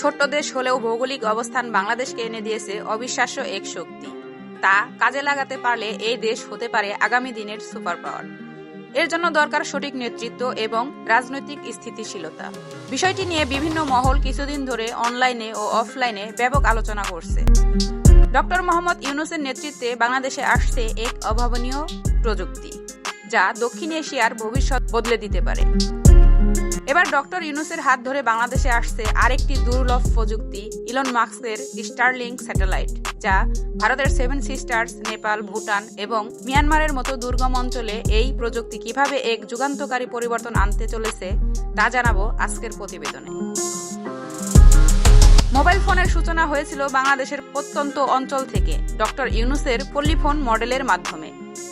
ছোট্ট দেশ হলেও ভৌগোলিক অবস্থান বাংলাদেশকে এনে দিয়েছে অবিশ্বাস্য এক শক্তি। তা কাজে লাগাতে পারলে এই দেশ হতে পারে আগামী দিনের সুপার পাওয়ার এর জন্য দরকার সঠিক নেতৃত্ব এবং রাজনৈতিক স্থিতিশীলতা। বিষয়টি নিয়ে বিভিন্ন মহল কিছুদিন ধরে অনলাইনে ও অফলাইনে ব্যাপক আলোচনা করছে। ডক্টর মোহাম্মদ ইউনুসের নেতৃত্বে বাংলাদেশে আসছে এক অভাবনীয় প্রযুক্তি, যা দক্ষিণ এশিয়ার ভবিষ্যৎ বদলে দিতে পারে। এবার ডক্টর ইউনুসের হাত ধরে বাংলাদেশে আসছে আরেকটি দুর্লভ প্রযুক্তি, ইলন মার্কসের স্টারলিংক স্যাটেলাইট যা ভারতের সেভেন সিস্টার্স নেপাল, ভুটান এবং মিয়ানমারের মতো দুর্গম অঞ্চলে এই প্রযুক্তি কীভাবে এক যুগান্তকারী পরিবর্তন আনতে চলেছে, তা জানাব আজকের প্রতিবেদনে। মোবাইল ফোনের সূচনা হয়েছিল বাংলাদেশের প্রত্যন্ত অঞ্চল থেকে, ডক্টর ইউনুসের পল্লীফোন মডেলের মাধ্যমে।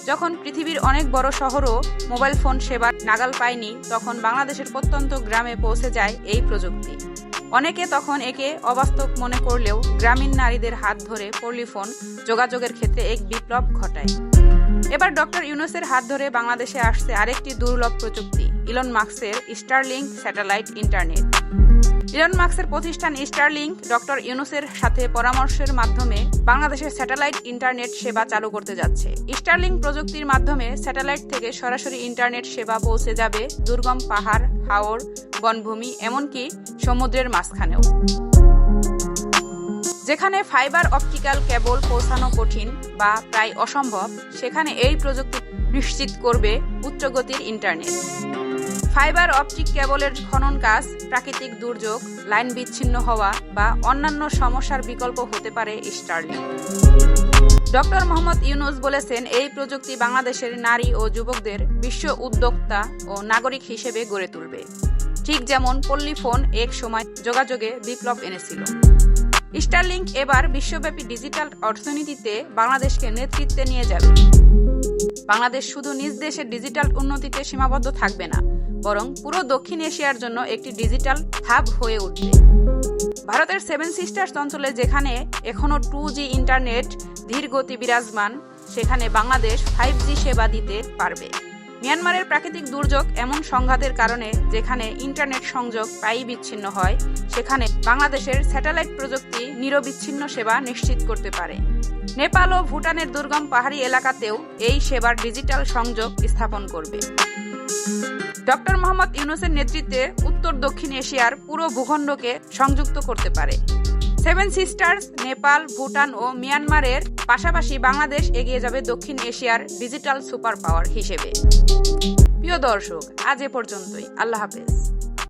যখন পৃথিবীর অনেক বড় শহরও মোবাইল ফোন সেবার নাগাল পায়নি, তখন বাংলাদেশের প্রত্যন্ত গ্রামে পৌঁছে যায় এই প্রযুক্তি। অনেকে তখন একে অবাস্তব মনে করলেও গ্রামীণ নারীদের হাত ধরে পল্লীফোন যোগাযোগের ক্ষেত্রে এক বিপ্লব ঘটায়। এবার ডক্টর ইউনুসের হাত ধরে বাংলাদেশে আসছে আরেকটি দুর্লভ প্রযুক্তি, ইলন মার্কসের স্টারলিংক স্যাটেলাইট ইন্টারনেট। ইলন মার্কসের প্রতিষ্ঠান স্টারলিংক ডক্টর ইউনুসের সাথে পরামর্শের মাধ্যমে বাংলাদেশের স্যাটেলাইট ইন্টারনেট সেবা চালু করতে যাচ্ছে। স্টারলিংক প্রযুক্তির মাধ্যমে স্যাটেলাইট থেকে সরাসরি ইন্টারনেট সেবা পৌঁছে যাবে দুর্গম পাহাড়, হাওর, বনভূমি, এমনকি সমুদ্রের মাঝখানেও। যেখানে ফাইবার অপটিক্যাল কেবল পৌঁছানো কঠিন বা প্রায় অসম্ভব, সেখানে এই প্রযুক্তি নিশ্চিত করবে উচ্চগতির ইন্টারনেট। ফাইবার অপটিক কেবলের খনন কাজ, প্রাকৃতিক দুর্যোগ, লাইন বিচ্ছিন্ন হওয়া বা অন্যান্য সমস্যার বিকল্প হতে পারে স্টারলিং। ডক্টর মোহাম্মদ ইউনুস বলেছেন, এই প্রযুক্তি বাংলাদেশের নারী ও যুবকদের বিশ্ব উদ্যোক্তা ও নাগরিক হিসেবে গড়ে তুলবে। ঠিক যেমন পল্লী ফোন এক সময় যোগাযোগে বিপ্লব এনেছিল। স্টারলিংক এবার বিশ্বব্যাপী ডিজিটাল অর্থনীতিতে বাংলাদেশকে নেতৃত্বে নিয়ে যাবে। বাংলাদেশ শুধু নিজ দেশের ডিজিটাল উন্নতিতে সীমাবদ্ধ থাকবে না বরং পুরো দক্ষিণ এশিয়ার জন্য একটি ডিজিটাল হাব হয়ে উঠবে। ভারতের সেভেন সিস্টার্স অঞ্চলে যেখানে এখনও টু জি ইন্টারনেট ধীর গতি বিরাজমান, সেখানে বাংলাদেশ ফাইভ জি সেবা দিতে পারবে। মিয়ানমারের প্রাকৃতিক দুর্যোগ এমন সংঘাতের কারণে যেখানে ইন্টারনেট সংযোগ প্রায়ই বিচ্ছিন্ন হয়, সেখানে বাংলাদেশের স্যাটেলাইট প্রযুক্তি নিরবিচ্ছিন্ন সেবা নিশ্চিত করতে পারে। নেপাল ও ভুটানের দুর্গম পাহাড়ি এলাকাতেও এই সেবার ডিজিটাল সংযোগ স্থাপন করবে। ডক্টর মোহাম্মদ ইউনুসের নেতৃত্বে উত্তর দক্ষিণ এশিয়ার পুরো ভূখণ্ডকে সংযুক্ত করতে পারে। সেভেন সিস্টার্স, নেপাল, ভুটান ও মিয়ানমারের পাশাপাশি বাংলাদেশ এগিয়ে যাবে দক্ষিণ এশিয়ার ডিজিটাল সুপার পাওয়ার হিসেবে। প্রিয় দর্শক, আজ এ পর্যন্তই। আল্লাহ হাফেজ।